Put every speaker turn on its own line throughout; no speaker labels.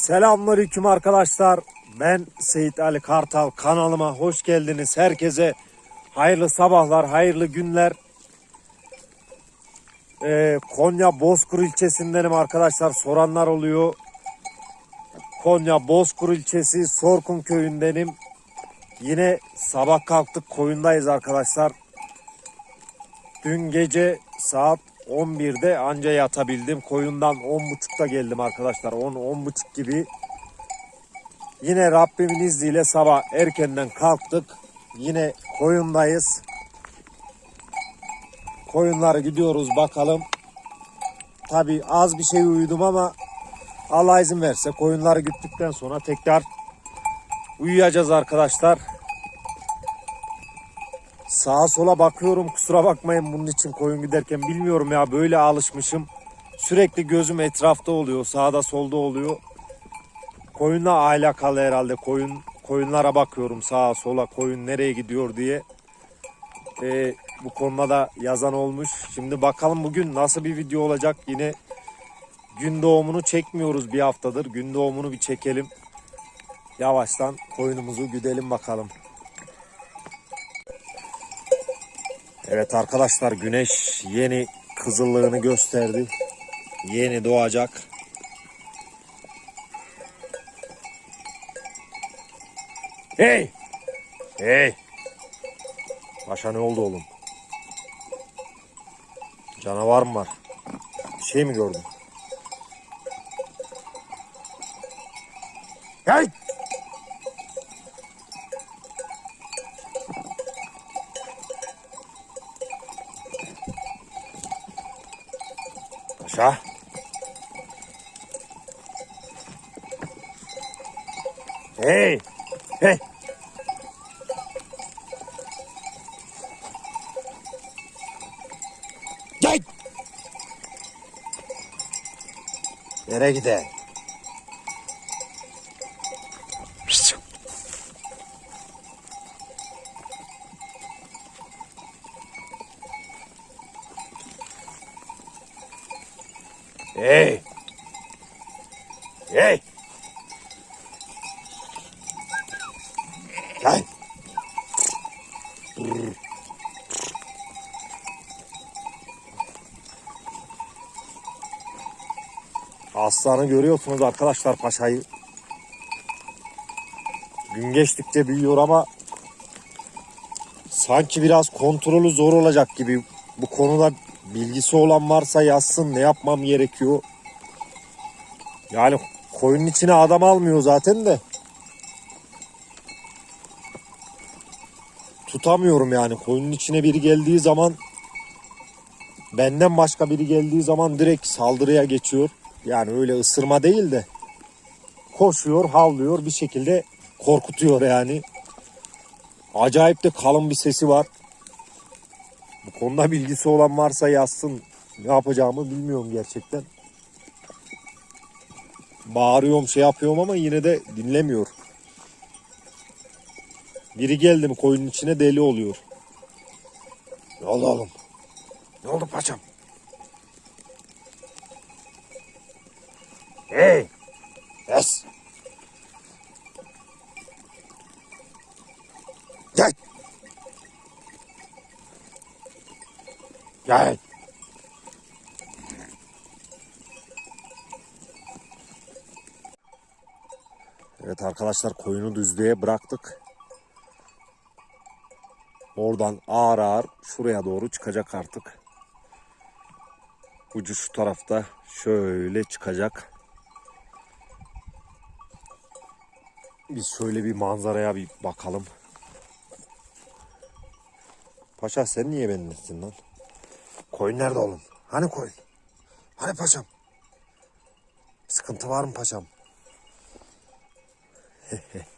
Selamünaleyküm arkadaşlar. Ben Seyit Ali Kartal kanalıma hoş geldiniz. Herkese hayırlı sabahlar, hayırlı günler. Ee, Konya Bozkur ilçesindenim arkadaşlar. Soranlar oluyor. Konya Bozkur ilçesi Sorkun köyündenim. Yine sabah kalktık koyundayız arkadaşlar. Dün gece saat 11'de anca yatabildim. Koyundan 10.30'da geldim arkadaşlar. 10 10.30 gibi. Yine Rabbimin izniyle sabah erkenden kalktık. Yine koyundayız. Koyunlara gidiyoruz bakalım. Tabi az bir şey uyudum ama Allah izin verse koyunları güttükten sonra tekrar uyuyacağız arkadaşlar. Sağa sola bakıyorum kusura bakmayın bunun için koyun giderken bilmiyorum ya böyle alışmışım. Sürekli gözüm etrafta oluyor sağda solda oluyor. Koyunla alakalı herhalde koyun koyunlara bakıyorum sağa sola koyun nereye gidiyor diye. Ee, bu konuda da yazan olmuş. Şimdi bakalım bugün nasıl bir video olacak yine gün doğumunu çekmiyoruz bir haftadır. Gün doğumunu bir çekelim. Yavaştan koyunumuzu güdelim bakalım. Evet arkadaşlar güneş yeni kızıllığını gösterdi. Yeni doğacak. Hey! Hey! Paşa ne oldu oğlum? Canavar mı var? Bir şey mi gördün? Hey! Paşa. Hey! Hey! Gel! Nereye gider? Hey! Hey! Gel! Aslanı görüyorsunuz arkadaşlar paşayı. Gün geçtikçe büyüyor ama sanki biraz kontrolü zor olacak gibi. Bu konuda bilgisi olan varsa yazsın ne yapmam gerekiyor. Yani koyunun içine adam almıyor zaten de. Tutamıyorum yani koyunun içine biri geldiği zaman benden başka biri geldiği zaman direkt saldırıya geçiyor. Yani öyle ısırma değil de koşuyor, havlıyor bir şekilde korkutuyor yani. Acayip de kalın bir sesi var. Bu konuda bilgisi olan varsa yazsın. Ne yapacağımı bilmiyorum gerçekten. Bağırıyorum şey yapıyorum ama yine de dinlemiyor. Biri geldi mi koyunun içine deli oluyor. Ne oldu oğlum? Ne oldu paçam? Hey! Yes! Gel! Gel! Evet arkadaşlar koyunu düzlüğe bıraktık. Oradan ağır ağır şuraya doğru çıkacak artık. Ucu şu tarafta şöyle çıkacak. Biz şöyle bir manzaraya bir bakalım. Paşa sen niye benimlesin lan? Koyun nerede oğlum? Hani koyun? Hani paşam? Sıkıntı var mı paşam?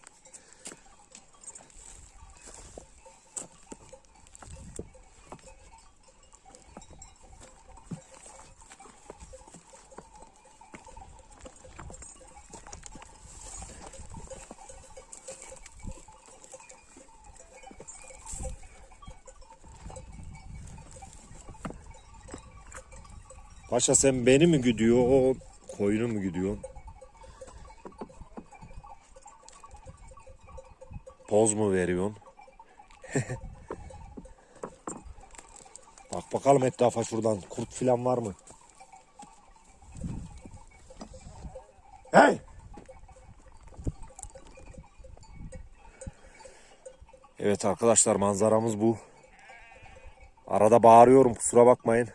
Paşa sen beni mi güdüyor o koyunu mu güdüyor? Poz mu veriyorsun? Bak bakalım etrafa şuradan kurt filan var mı? Hey! Evet arkadaşlar manzaramız bu. Arada bağırıyorum kusura bakmayın.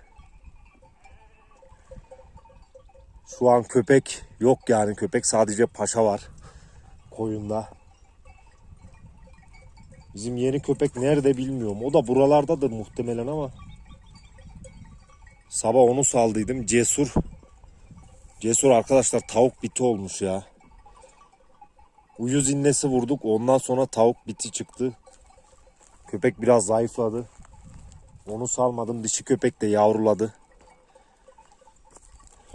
Şu an köpek yok yani köpek sadece paşa var koyunda. Bizim yeni köpek nerede bilmiyorum. O da buralardadır muhtemelen ama. Sabah onu saldıydım. Cesur. Cesur arkadaşlar tavuk biti olmuş ya. Uyuz innesi vurduk. Ondan sonra tavuk biti çıktı. Köpek biraz zayıfladı. Onu salmadım. Dişi köpek de yavruladı.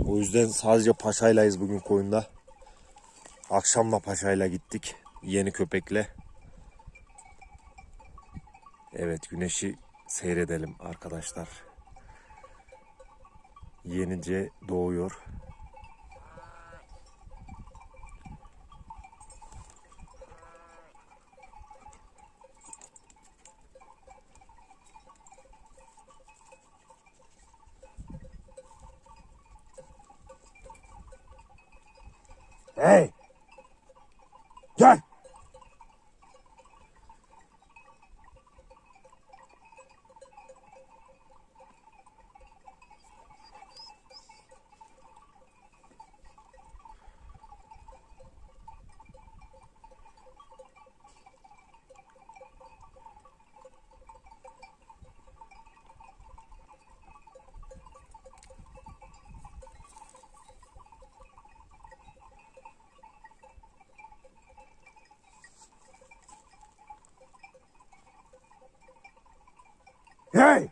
O yüzden sadece paşaylayız bugün koyunda. Akşamla paşayla gittik. Yeni köpekle. Evet güneşi seyredelim arkadaşlar. Yenice doğuyor. Hey! Gel! Hey!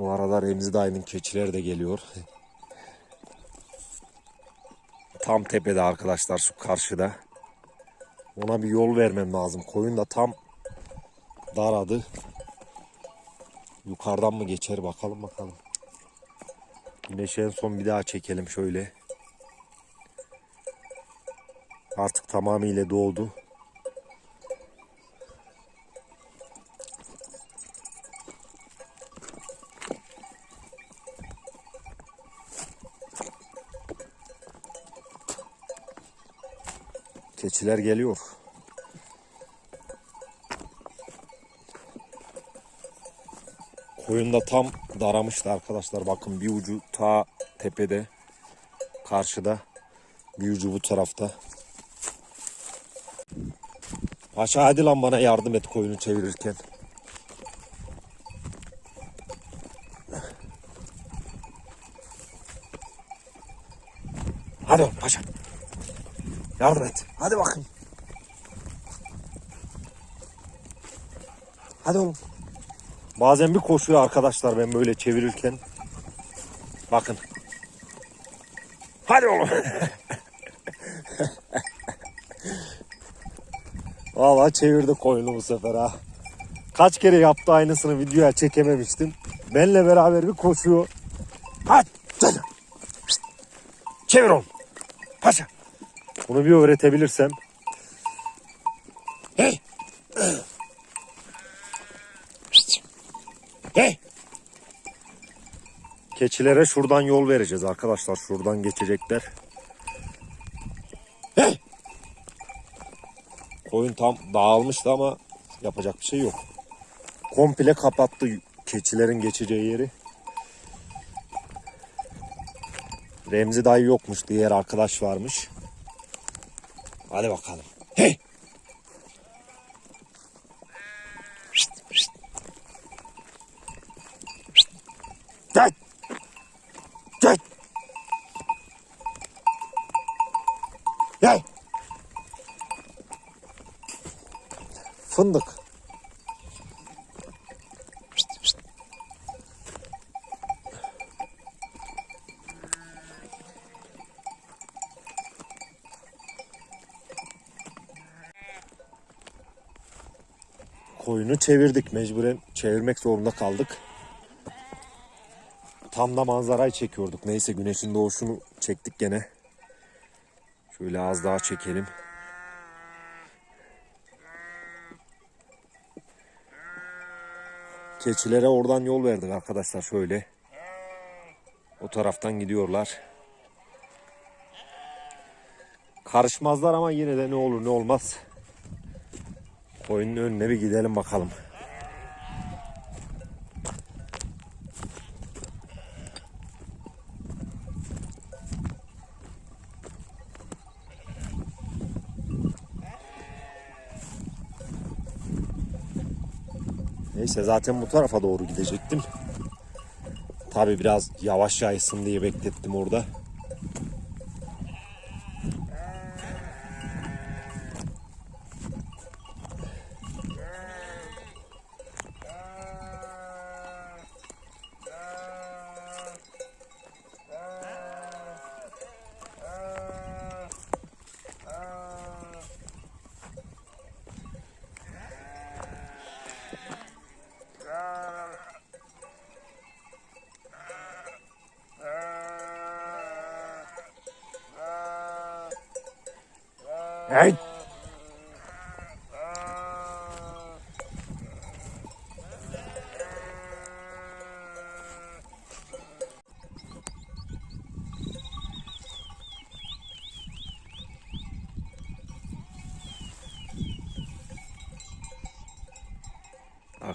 Bu arada Remzi dayının keçiler de geliyor. Tam tepede arkadaşlar şu karşıda. Ona bir yol vermem lazım. Koyun da tam daradı. Yukarıdan mı geçer bakalım bakalım. Güneşi en son bir daha çekelim şöyle. Artık tamamıyla doldu. Keçiler geliyor. Koyun da tam daramıştı arkadaşlar. Bakın bir ucu ta tepede. Karşıda. Bir ucu bu tarafta. Paşa hadi lan bana yardım et koyunu çevirirken. Hadi oğlum paşa. Yardım et. Hadi bakayım. Hadi oğlum. Bazen bir koşuyor arkadaşlar ben böyle çevirirken. Bakın. Hadi oğlum. Vallahi çevirdi koyunu bu sefer ha. Kaç kere yaptı aynısını videoya çekememiştim. Benle beraber bir koşuyor. Hadi. Çevir oğlum. Bunu bir öğretebilirsem. Hey. Hey. Keçilere şuradan yol vereceğiz arkadaşlar. Şuradan geçecekler. Hey. Koyun tam dağılmıştı ama yapacak bir şey yok. Komple kapattı keçilerin geçeceği yeri. Remzi dayı yokmuş. Diğer arkadaş varmış. Hadi bakalım. Hey! Şşt, şşt. Şşt. Gel. Gel. Gel. Fındık. Şşt, şşt. Koyunu çevirdik mecburen çevirmek zorunda kaldık. Tam da manzarayı çekiyorduk. Neyse güneşin doğuşunu çektik gene. Şöyle az daha çekelim. Keçilere oradan yol verdik arkadaşlar şöyle. O taraftan gidiyorlar. Karışmazlar ama yine de ne olur ne olmaz. Koyunun önüne bir gidelim bakalım. Neyse zaten bu tarafa doğru gidecektim. Tabi biraz yavaş yaysın diye beklettim orada.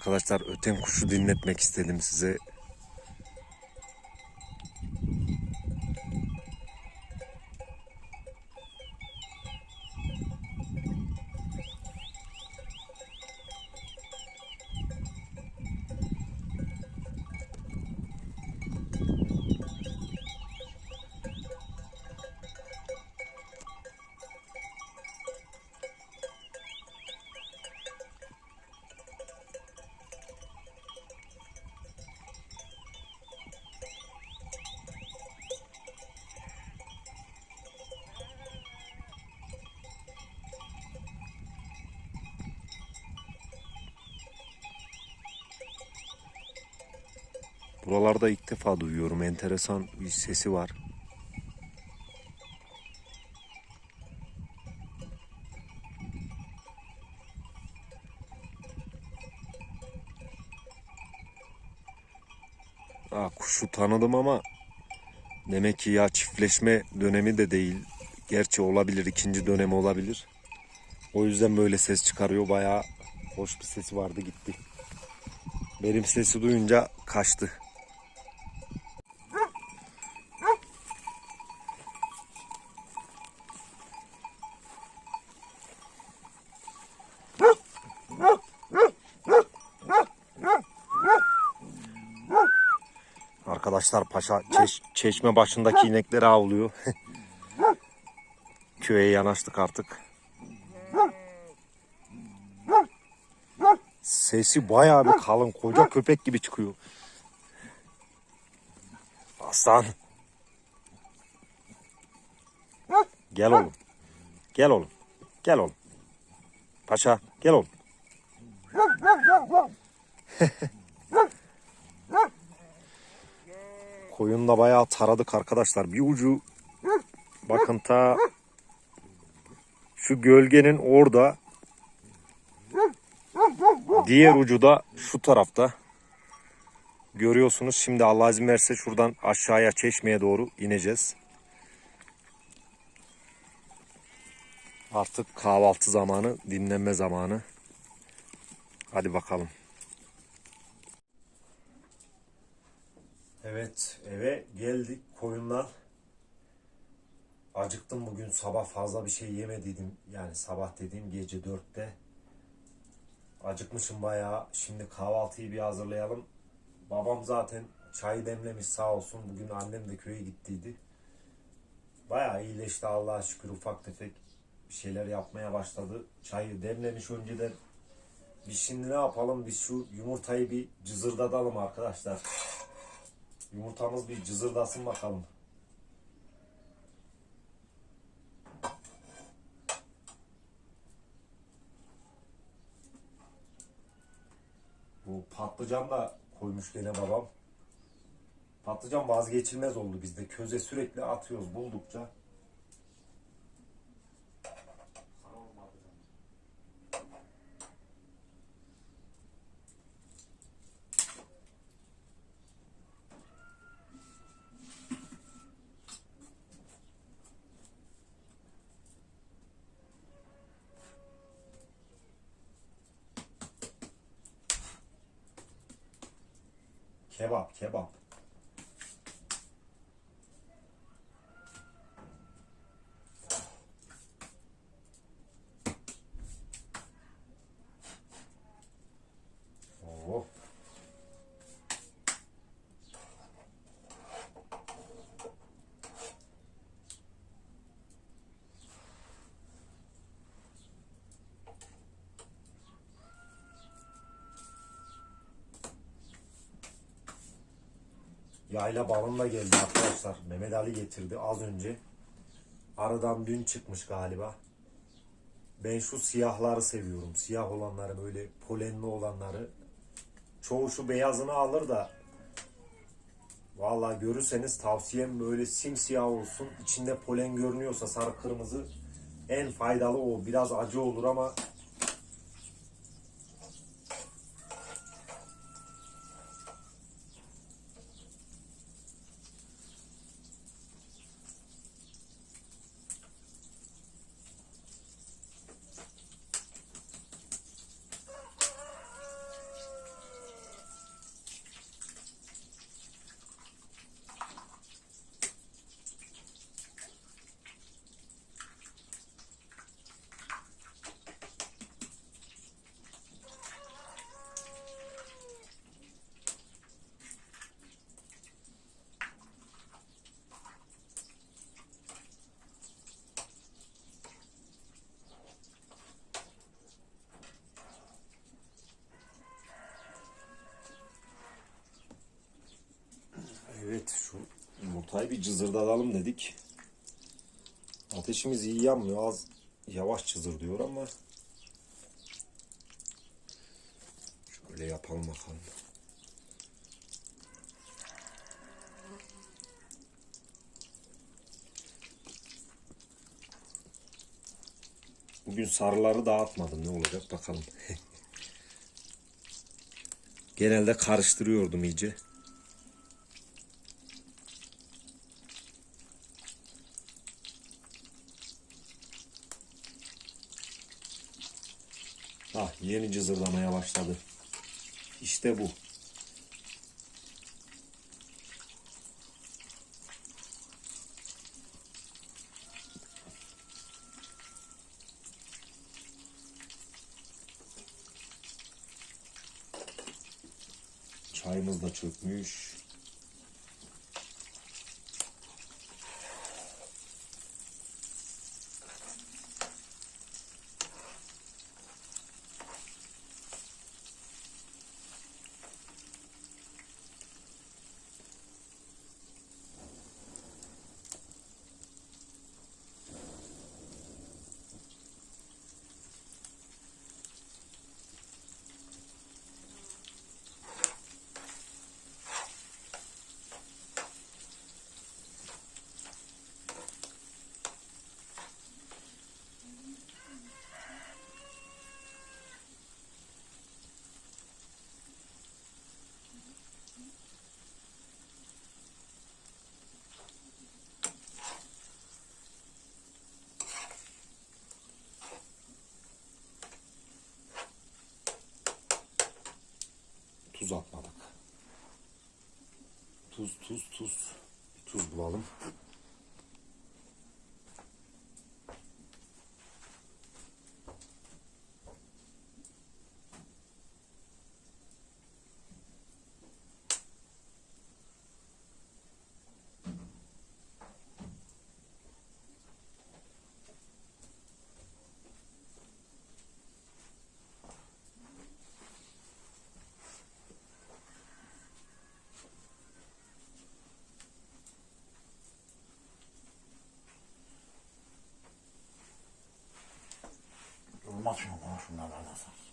Arkadaşlar öten kuşu dinletmek istedim size. Buralarda ilk defa duyuyorum. Enteresan bir sesi var. Aa, kuşu tanıdım ama demek ki ya çiftleşme dönemi de değil. Gerçi olabilir ikinci dönemi olabilir. O yüzden böyle ses çıkarıyor. Bayağı hoş bir sesi vardı gitti. Benim sesi duyunca kaçtı. Arkadaşlar paşa çeş- çeşme başındaki inekleri avlıyor. Köye yanaştık artık. Sesi bayağı bir kalın, koca köpek gibi çıkıyor. Aslan. Gel oğlum. Gel oğlum. Gel oğlum. Paşa gel oğlum. Koyunla bayağı taradık arkadaşlar. Bir ucu bakın ta şu gölgenin orada diğer ucu da şu tarafta. Görüyorsunuz şimdi Allah izin verirse şuradan aşağıya çeşmeye doğru ineceğiz. Artık kahvaltı zamanı, dinlenme zamanı. Hadi bakalım. Evet, eve geldik koyunlar. Acıktım bugün sabah fazla bir şey yemediydim. Yani sabah dediğim gece dörtte. Acıkmışım bayağı. Şimdi kahvaltıyı bir hazırlayalım. Babam zaten çay demlemiş sağ olsun. Bugün annem de köye gittiydi. Bayağı iyileşti Allah'a şükür ufak tefek bir şeyler yapmaya başladı. Çayı demlemiş önceden. Biz şimdi ne yapalım? Biz şu yumurtayı bir cızırdatalım arkadaşlar. Yumurtamız bir cızırdasın bakalım. Bu patlıcan da koymuş gene babam. Patlıcan vazgeçilmez oldu bizde. Köze sürekli atıyoruz buldukça. Yayla balonla geldi arkadaşlar. Mehmet Ali getirdi az önce. Aradan dün çıkmış galiba. Ben şu siyahları seviyorum. Siyah olanları böyle polenli olanları. Çoğu şu beyazını alır da Vallahi görürseniz tavsiyem böyle simsiyah olsun. İçinde polen görünüyorsa sarı kırmızı en faydalı o. Biraz acı olur ama Evet şu cızırdatalım dedik. Ateşimiz iyi yanmıyor. Az yavaş cızır diyor ama şöyle yapalım bakalım. Bugün sarıları dağıtmadım. Ne olacak bakalım. Genelde karıştırıyordum iyice. Başladı. İşte bu. Çayımız da çökmüş. Tuz atmadık. Tuz, tuz, tuz. Bir tuz bulalım.
Şunu bana şunları da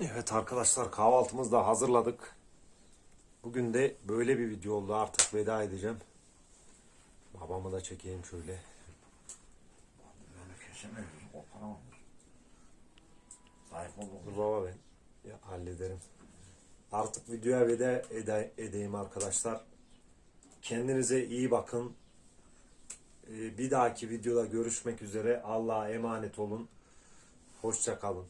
Evet arkadaşlar kahvaltımızı da hazırladık. Bugün de böyle bir video oldu artık veda edeceğim. Babamı da çekeyim şöyle. Dur baba ben ya, hallederim. Artık videoya veda ede- edeyim arkadaşlar. Kendinize iyi bakın. Ee, Bir dahaki videoda görüşmek üzere. Allah'a emanet olun. Hoşça kalın.